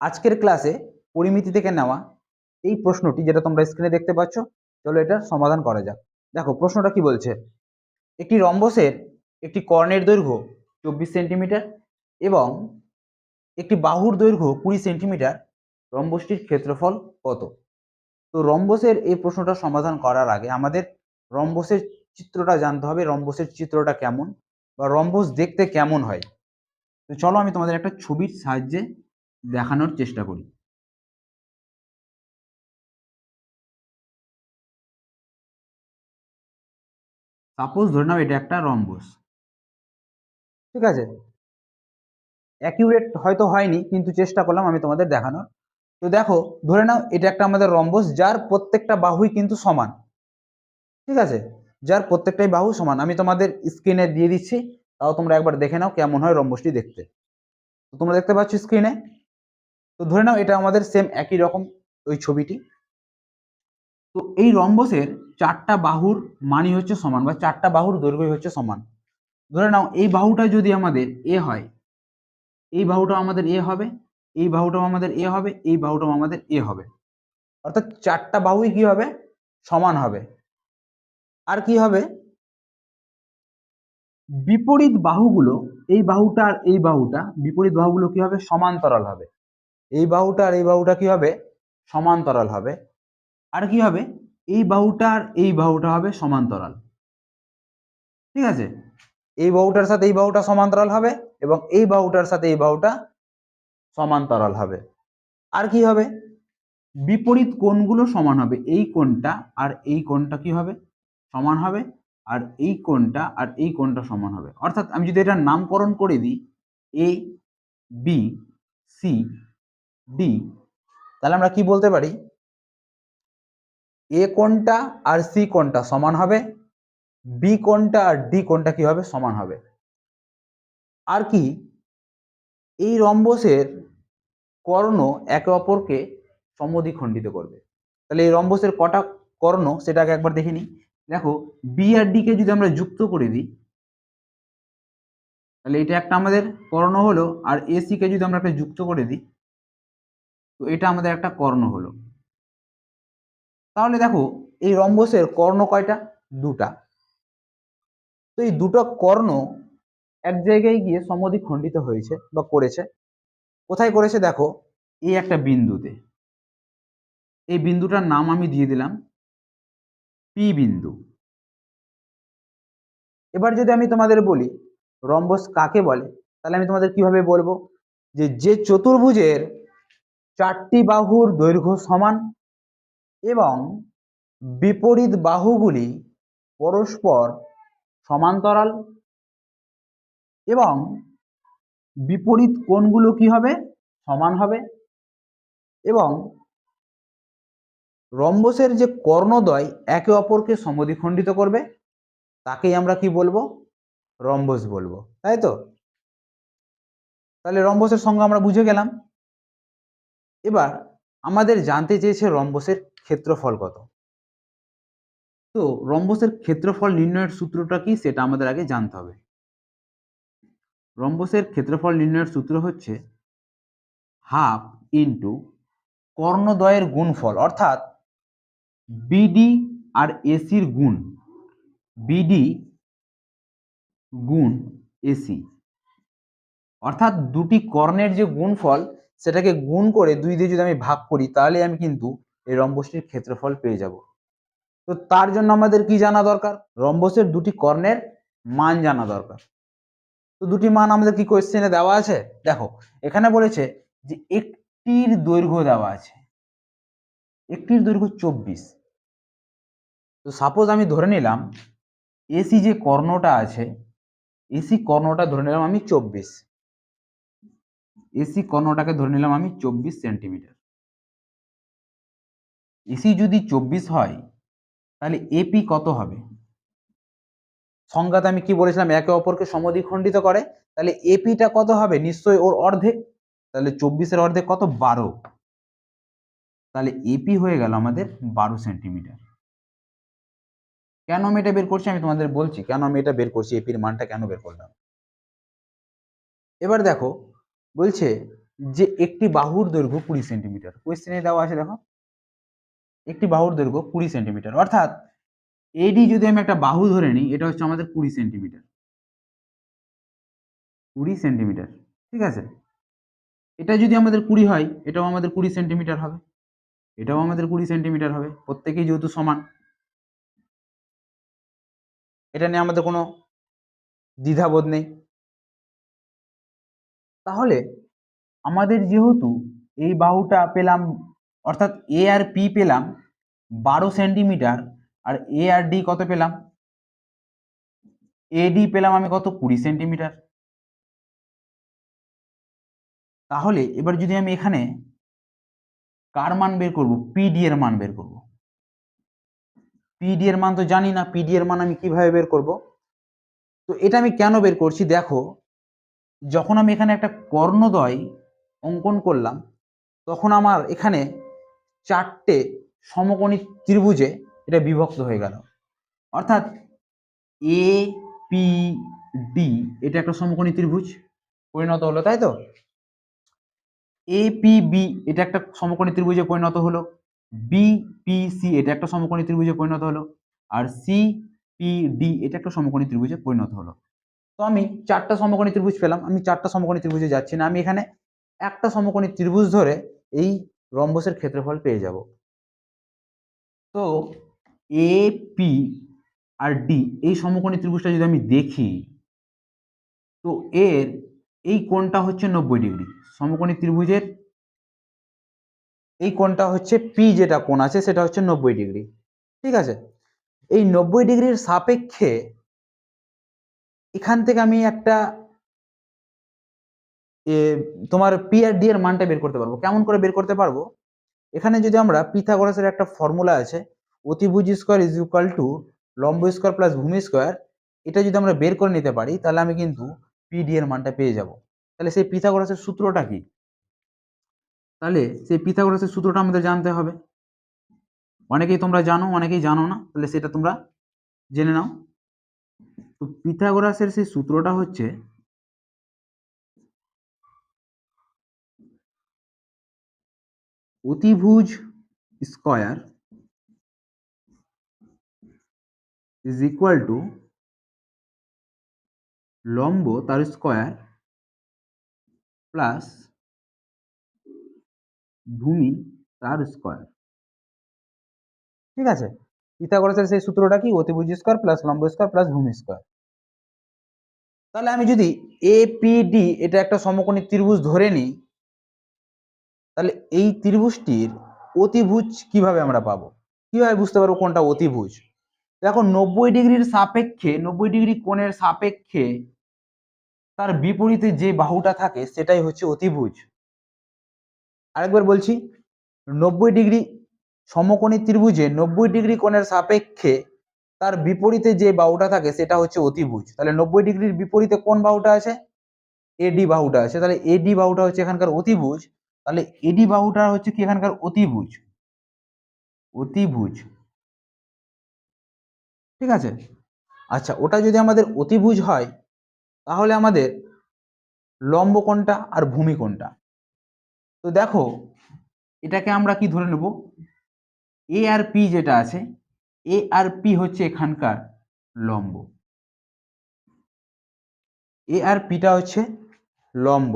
আজকের ক্লাসে পরিমিতি থেকে নেওয়া এই প্রশ্নটি যেটা তোমরা স্ক্রিনে দেখতে পাচ্ছ, চলো এটার সমাধান করা যাক। দেখো, প্রশ্নটা কি বলছে? একটি রম্বসের একটি কর্ণের দৈর্ঘ্য চব্বিশ সেন্টিমিটার এবং একটি বাহুর দৈর্ঘ্য কুড়ি সেন্টিমিটার, রম্বসটির ক্ষেত্রফল কত? তো রম্বসের এই প্রশ্নটা সমাধান করার আগে আমাদের রম্বসের চিত্রটা জানতে হবে, রম্বসের চিত্রটা কেমন বা রম্বস দেখতে কেমন হয়। তো চলো আমি তোমাদের একটা ছবির সাহায্যে দেখানোর চেষ্টা করি। সাপোজ ধরে নাও এটা একটা রম্বস ঠিক আছে? অ্যাকিউরেট হয়তো হয়নি, কিন্তু চেষ্টা করলাম আমি তোমাদের দেখানোর। তো দেখো, ধরে নাও এটা একটা আমাদের রম্বস যার প্রত্যেকটা বাহুই কিন্তু সমান। ঠিক আছে? যার প্রত্যেকটাই বাহু সমান। আমি তোমাদের স্ক্রিনে দিয়ে দিচ্ছি, তাও তোমরা একবার দেখে নাও কেমন হয় রম্বসটি দেখতে। তো তোমরা দেখতে পাচ্ছ স্ক্রিনে তো ধরে নাও এটা আমাদের সেম একই রকম ওই ছবিটি। তো এই রম্বসের চারটা বাহুর মানই হচ্ছে সমান বা চারটা বাহুর দৈর্ঘ্যই হচ্ছে সমান। ধরে নাও এই বাহুটা যদি আমাদের এ হয়, এই বাহুটাও আমাদের এ হবে, এই বাহুটাও আমাদের এ হবে, এই বাহুটাও আমাদের এ হবে। অর্থাৎ চারটা বাহুই কি হবে? সমান হবে। আর কি হবে? বিপরীত বাহুগুলো, এই বাহুটা আর এই বাহুটা বিপরীত বাহুগুলো কি হবে? সমান্তরাল হবে। এই বাহুটা আর এই বাহুটা কি হবে? সমান্তরাল হবে। আর কি হবে? এই বাহুটা আর এই বাহুটা হবে সমান্তরাল। ঠিক আছে? এই বাহুটার সাথে এই বাহুটা সমান্তরাল হবে এবং এই বাহুটার সাথে এই বাহুটা সমান্তরাল হবে। আর কি হবে? বিপরীত কোণগুলো সমান হবে। এই কোণটা আর এই কোণটা কি হবে? সমান হবে। আর এই কোণটা আর এই কোণটা সমান হবে। অর্থাৎ আমি যদি এটার নামকরণ করে দিই এ বি সি ডি তাহলে আমরা কি বলতে পারি? এ কোনটা আর সি কোনটা সমান হবে? বি কোনটা আর ডি কোনটা কি হবে? সমান হবে। আর কি? এই রম্বসের কর্ণ একে অপরকে সমদ্বিখণ্ডিত করবে। তাহলে এই রম্বসের কটা কর্ণ সেটাকে একবার দেখে নিই। দেখো বি আর ডি কে যদি আমরা যুক্ত করে দিই, তাহলে এটা একটা আমাদের কর্ণ হলো, আর এসি কে যদি আমরা একটা যুক্ত করে দিই তো এটা আমাদের একটা কর্ণ হলো। তাহলে দেখো, এই রম্বসের কর্ণ কয়টা? দুটা। তো এই দুটো কর্ণ এক জায়গায় গিয়ে সমদ্বিখণ্ডিত হয়েছে বা করেছে। কোথায় করেছে দেখো, এই একটা বিন্দুতে। এই বিন্দুটার নাম আমি দিয়ে দিলাম পি বিন্দু। এবার যদি আমি তোমাদের বলি, রম্বস কাকে বলে? তাহলে আমি তোমাদের কীভাবে বলব? যে যে চতুর্ভুজের চারটি বাহুর দৈর্ঘ্য সমান এবং বিপরীত বাহুগুলি পরস্পর সমান্তরাল এবং বিপরীত কোণগুলো কি হবে? সমান হবে এবং রম্বসের যে কর্ণদ্বয় একে অপরকে সমদ্বিখণ্ডিত করবে, তাকেই আমরা কি বলব? রম্বস বলব। তাই তো? তাহলে রম্বসের সঙ্গে আমরা বুঝে গেলাম। এবার আমাদের জানতে চেয়েছে রম্বসের ক্ষেত্রফল কত। তো রম্বসের ক্ষেত্রফল নির্ণয়ের সূত্রটা কি সেটা আমাদের আগে জানতে হবে। রম্বসের ক্ষেত্রফল নির্ণয়ের সূত্র হচ্ছে হাফ ইন্টু কর্ণদ্বয়ের গুণফল, অর্থাৎ বিডি আর এসির গুণ, বিডি গুণ এসি। অর্থাৎ দুটি কর্ণের যে গুণফল সেটাকে গুণ করে দুই দিয়ে যদি আমি ভাগ করি, তাহলে আমি কিন্তু এই রম্বসটির ক্ষেত্রফল পেয়ে যাব। তো তার জন্য আমাদের কি জানা দরকার? রম্বসের দুটি কর্ণের মান জানা দরকার। তো দুটি মান আমাদের কি কোয়েশ্চেনে দেওয়া আছে? দেখো, এখানে বলেছে যে একটির দৈর্ঘ্য দেওয়া আছে। একটির দৈর্ঘ্য চব্বিশ। তো সাপোজ আমি ধরে নিলাম, এসি যে কর্ণটা আছে, এসি কর্ণটা ধরে নিলাম আমি চব্বিশ। এসি কর্ণটাকে ধরে নিলাম আমি চব্বিশ সেন্টিমিটার। এসি যদি চব্বিশ হয়, তাহলে এপি কত হবে? সংজ্ঞাতে আমি কি বলেছিলাম? একে অপরকে সমদ্বিখণ্ডিত করে, তাহলে এপিটা কত হবে? নিশ্চয়ই ওর অর্ধেক। তাহলে চব্বিশের অর্ধেক কত? বারো। তাহলে এপি হয়ে গেল আমাদের বারো সেন্টিমিটার। কেন আমি এটা বের করছি? আমি তোমাদের বলছি, কেন আমি এটা বের করছি? এপির মানটা কেন বের করলাম? এবার দেখো বলছে যে একটি বাহুর দৈর্ঘ্য কুড়ি সেন্টিমিটার। কোয়েশ্চেনে দেওয়া আছে দেখো। একটি বাহুর দৈর্ঘ্য কুড়ি সেন্টিমিটার। অর্থাৎ এডি যদি আমি একটা বাহু ধরে নিই, এটা হচ্ছে আমাদের কুড়ি সেন্টিমিটার। কুড়ি সেন্টিমিটার, ঠিক আছে? এটা যদি আমাদের কুড়ি হয়, এটাও আমাদের কুড়ি সেন্টিমিটার হবে। এটাও আমাদের কুড়ি সেন্টিমিটার হবে। প্রত্যেকেই যেহেতু সমান। এটা নিয়ে আমাদের কোনো দ্বিধাবোধ নেই। তাহলে আমাদের যেহেতু এই বাহুটা পেলাম, অর্থাৎ এ আর পি পেলাম বারো সেন্টিমিটার, আর এ আর ডি কত পেলাম? এডি পেলাম আমি কত? কুড়ি সেন্টিমিটার। তাহলে এবার যদি আমি এখানে কার মান বের করব? পিডি এর মান বের করব। পিডি এর মান তো জানি না পিডি এর মান আমি কীভাবে বের করব? তো এটা আমি কেন বের করছি? দেখো যখন আমি এখানে একটা কর্ণদয় অঙ্কন করলাম, তখন আমার এখানে চারটে সমকোণী ত্রিভুজে এটা বিভক্ত হয়ে গেল। অর্থাৎ এ পি ডি এটা একটা সমকোণী ত্রিভুজ, পরিণত হলো, তাই তো? এ পি বি এটা একটা সমকোণী ত্রিভুজে পরিণত হলো। বি পি সি এটা একটা সমকোণী ত্রিভুজে পরিণত হলো। আর সি পি ডি এটা একটা সমকোণী ত্রিভুজে পরিণত হলো। তো আমি চারটা সমকোণী ত্রিভুজ পেলাম, আমি চারটা সমকোণী ত্রিভুজে যাচ্ছি না, আমি এখানে একটা সমকোণী ত্রিভুজ ধরে এই রম্বসের ক্ষেত্রফল পেয়ে যাব। তো এ পি আর ডি এই সমকোণী ত্রিভুজটা যদি আমি দেখি, তো এর এই কোণটা হচ্ছে নব্বই ডিগ্রি, সমকোণী ত্রিভুজের এই কোণটা হচ্ছে পি যেটা কোণ আছে সেটা হচ্ছে নব্বই ডিগ্রি, ঠিক আছে? এই নব্বই ডিগ্রির সাপেক্ষে এখান থেকে আমি একটা তোমার পি আর ডি এর মানটা বের করতে পারব। কেমন করে বের করতে পারব? এখানে যদি আমরা পিথাগোরাসের একটা ফর্মুলা আছে, অতিভুজ স্কোয়ার ইজ ইকুয়াল টু লম্ব স্কোয়ার প্লাস ভূমি স্কোয়ার এটা যদি আমরা বের করে নিতে পারি, তাহলে আমি কিন্তু পিডি এর মানটা পেয়ে যাব। তাহলে সেই পিথাগোরাসের সূত্রটা কি? তাহলে সেই পিথাগোরাসের সূত্রটা আমাদের জানতে হবে। অনেকেই তোমরা জানো, অনেকেই জানো না, তাহলে সেটা তোমরা জেনে নাও। তো পিথাগোরাসের সেই সূত্রটা হচ্ছে অতিভুজ স্কয়ার ইজ ইকুয়াল টু লম্ব তার স্কয়ার প্লাস ভূমি তার স্কয়ার। ঠিক আছে? পিথাগোরাসের সেই সূত্রটা কি? অতিভুজ স্কয়ার প্লাস লম্ব স্কয়ার প্লাস ভূমি স্কয়ার। তাহলে আমি যদি এ পি ডি এটা একটা সমকোণী ত্রিভুজ ধরে নিই, তাহলে এই ত্রিভুজটির অতিভুজ কীভাবে আমরা পাবো? কীভাবে বুঝতে পারব কোনটা অতিভুজ? দেখো নব্বই ডিগ্রির সাপেক্ষে, নব্বই ডিগ্রি কোণের সাপেক্ষে তার বিপরীতে যে বাহুটা থাকে, সেটাই হচ্ছে অতিভুজ। আরেকবার বলছি, নব্বই ডিগ্রি সমকোণী ত্রিভুজে নব্বই ডিগ্রি কোণের সাপেক্ষে তার বিপরীতে যে বাহুটা থাকে সেটা হচ্ছে অতিভুজ। তাহলে নব্বই ডিগ্রির বিপরীতে কোন বাহুটা আছে? এডি বাহুটা আছে। তাহলে এডি বাহুটা হচ্ছে এখানকার অতিভুজ। তাহলে এডি বাহুটা হচ্ছে কি এখানকার অতিভুজ? অতিভুজ। ঠিক আছে? আচ্ছা ওটা যদি আমাদের অতিভুজ হয়, তাহলে আমাদের লম্ব কোণটা আর ভূমি কোণটা। তো দেখো, এটাকে আমরা কি ধরে নেব? এ আর পি যেটা আছে এ আর পি হচ্ছে এখানকার লম্ব। এ আর পিটা হচ্ছে লম্ব।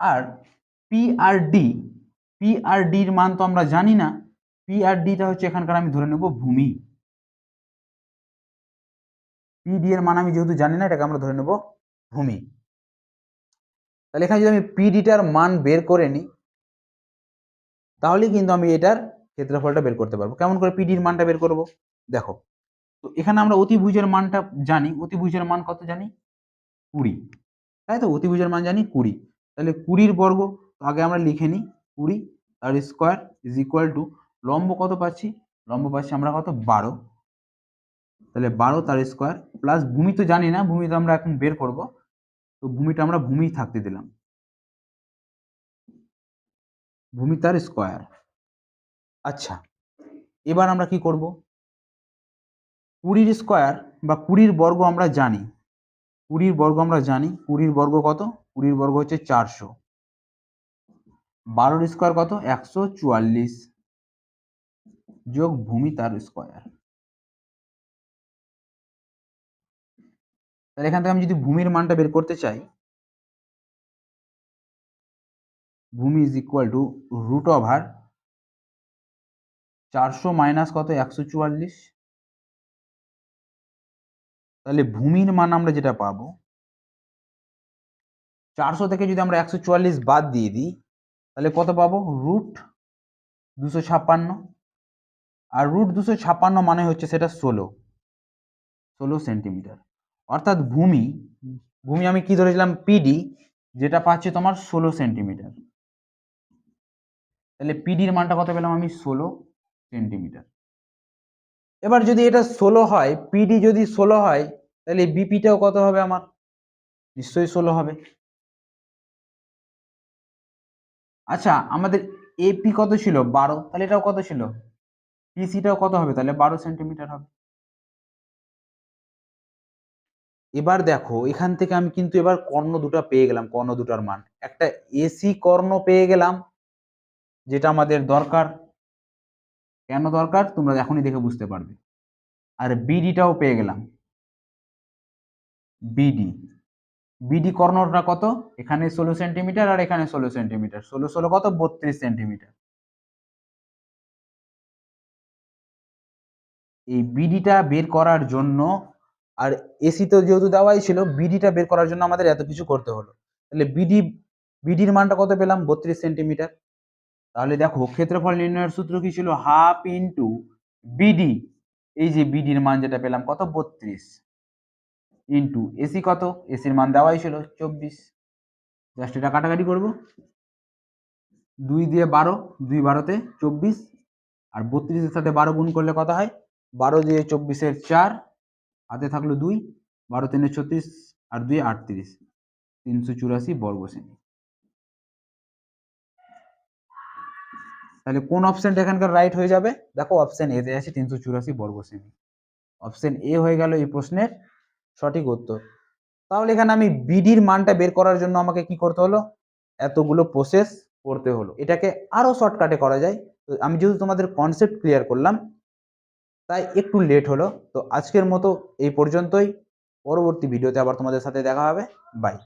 আর পি আর ডি পি আর ডির মান তো আমরা জানি না পি আর ডিটা হচ্ছে এখানকার আমি ধরে নেব ভূমি। পি ডি এর মান আমি যেহেতু জানি না, এটাকে আমরা ধরে নেব ভূমি। তাহলে এখানে যদি আমি পিডিটার মান বের করে নিই তাহলেই কিন্তু আমি এটার ক্ষেত্রফলটা বের করতে পারব। কেমন করে পিডির মানটা বের করব? দেখো, তো এখানে আমরা অতিভুজের মানটা জানি। অতিভুজের মান কত জানি? কুড়ি। তাই তো? অতিভুজের মান জানি কুড়ি। তাহলে কুড়ির বর্গ, তো আগে আমরা লিখে নিই কুড়ি, তার স্কোয়ার ইজ ইকুয়াল টু লম্ব কত পাচ্ছি? লম্ব পাচ্ছি আমরা কত? বারো। তাহলে বারো তার স্কোয়ার প্লাস ভূমি তো জানি না, ভূমি তো আমরা এখন বের করব। তো ভূমিটা আমরা ভূমি থাকতে দিলাম। ভূমি তার স্কোয়ার। আচ্ছা এবার আমরা কি করব? কুড়ির স্কোয়ার বা কুড়ির বর্গ আমরা জানি। কুড়ির বর্গ আমরা জানি, কুড়ির বর্গ কত? কুড়ির বর্গ হচ্ছে চারশো। বারোর স্কোয়ার কত? একশো চুয়াল্লিশ যোগ ভূমি তার স্কোয়ার। তাহলে এখান থেকে আমি যদি ভূমির মানটা বের করতে চাই ভূমি is equal to root over চারশো মাইনাস কত? একশো চুয়াল্লিশ। তাহলে ভূমির মান আমরা যেটা পাবো, চারশো থেকে যদি আমরা একশো চুয়াল্লিশ বাদ দিয়ে দিই, তাহলে কত পাবো? রুট দুশো ছাপ্পান্ন। আর রুট দুশো ছাপ্পান্ন মানে হচ্ছে সেটা ষোলো। ষোলো সেন্টিমিটার অর্থাৎ ভূমি ভূমি আমি কি ধরেছিলাম? পিডি যেটা পাচ্ছে তোমার ষোলো সেন্টিমিটার তাহলে পিডির মানটা কত পেলাম আমি? ষোলো সেন্টিমিটার। এবার যদি এটা ষোলো হয় পিডি যদি ষোলো হয়, তাহলে বিপিটাও কত হবে আমার? নিশ্চয়ই ষোলো হবে। আচ্ছা আমাদের এপি কত ছিল? বারো। তাহলে এটাও কত ছিল? পিসিটাও কত হবে? তাহলে বারো সেন্টিমিটার হবে। এবার দেখো, এখান থেকে আমি কিন্তু এবার কর্ণ দুটো পেয়ে গেলাম, কর্ণ দুটার মান। একটা এসি কর্ণ পেয়ে গেলাম যেটা আমাদের দরকার। কেন দরকার? তোমরা এখনই দেখে বুঝতে পারবে। আর বিডিটাও পেয়ে গেলাম। বিডি বিডি কর্ণটা কত? এখানে ষোলো সেন্টিমিটার আর এখানে ষোলো সেন্টিমিটার। ষোলো ষোলো কত? বত্রিশ সেন্টিমিটার। এই বিডিটা বের করার জন্য আর এসি তো যেহেতু দেওয়াই ছিল বিডিটা বের করার জন্য আমাদের এত কিছু করতে হলো। তাহলে বিডি বিডির মানটা কত পেলাম? বত্রিশ সেন্টিমিটার। তাহলে দেখো, ক্ষেত্রফল নির্ণয়ের সূত্র কি ছিল? Half into B D. এই যে বিডির মান যেটা পেলাম, কত? বত্রিশ। ইন্টু এসি কত? এসির মান দেওয়াই ছিল চব্বিশ। জাস্ট এটা কাটাকাটি করব। দুই দিয়ে বারো, দুই বারোতে চব্বিশ। আর বত্রিশের সাথে বারো গুণ করলে কত হয়? বারো দিয়ে চব্বিশের চার, হাতে থাকল দুই। বারো তিনে ছত্রিশ, আর দুই আটত্রিশ। তিনশো চুরাশি বর্গ সেমি তাহলে কোন অপশনটা এখানকার রাইট হয়ে যাবে? দেখো অপশন এতে আছে তিনশো চুরাশি বর্গ সেমি। অপশন এ হয়ে গেল এই প্রশ্নের সঠিক উত্তর। তাহলে এখানে আমি বিডির মানটা বের করার জন্য আমাকে কি করতে হলো? এতগুলো প্রসেস করতে হলো। এটাকে আরও শর্টকাটে করা যায়। তো আমি যেহেতু তোমাদের কনসেপ্ট ক্লিয়ার করলাম, তাই একটু লেট হলো। তো আজকের মতো এই পর্যন্তই। পরবর্তী ভিডিওতে আবার তোমাদের সাথে দেখা হবে। বাই